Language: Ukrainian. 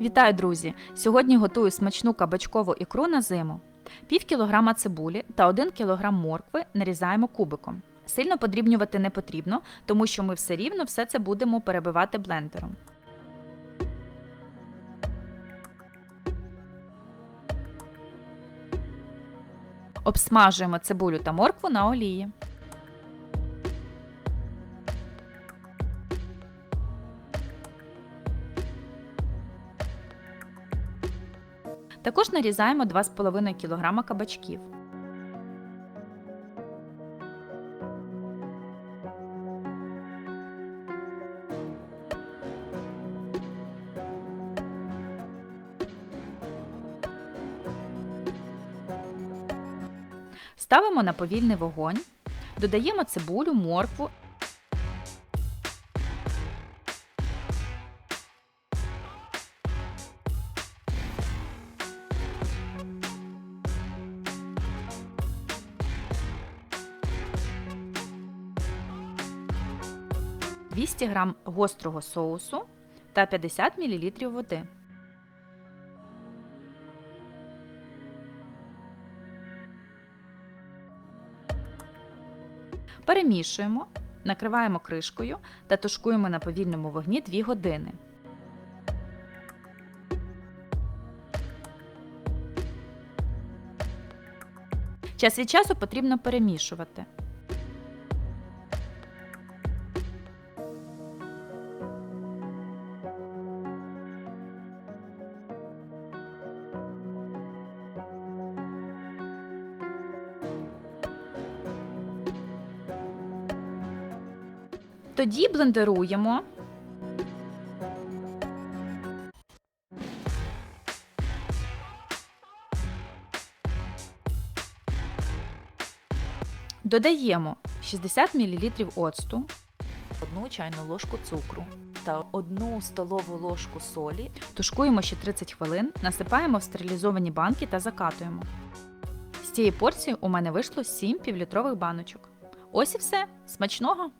Вітаю, друзі! Сьогодні готую смачну кабачкову ікру на зиму. Пів кілограма цибулі та 1 кілограм моркви нарізаємо кубиком. Сильно подрібнювати не потрібно, тому що ми все рівно все це будемо перебивати блендером. Обсмажуємо цибулю та моркву на олії. Також нарізаємо 2,5 кг кабачків. Ставимо на повільний вогонь, додаємо цибулю, моркву. – 200 г гострого соусу та 50 мл води. Перемішуємо, накриваємо кришкою та тушкуємо на повільному вогні 2 години. Час від часу потрібно перемішувати. Тоді блендеруємо. Додаємо 60 мл оцту, одну чайну ложку цукру та одну столову ложку солі. тушкуємо ще 30 хвилин, насипаємо в стерилізовані банки та закатуємо. З цієї порції у мене вийшло 7 півлітрових баночок. Ось і все. Смачного!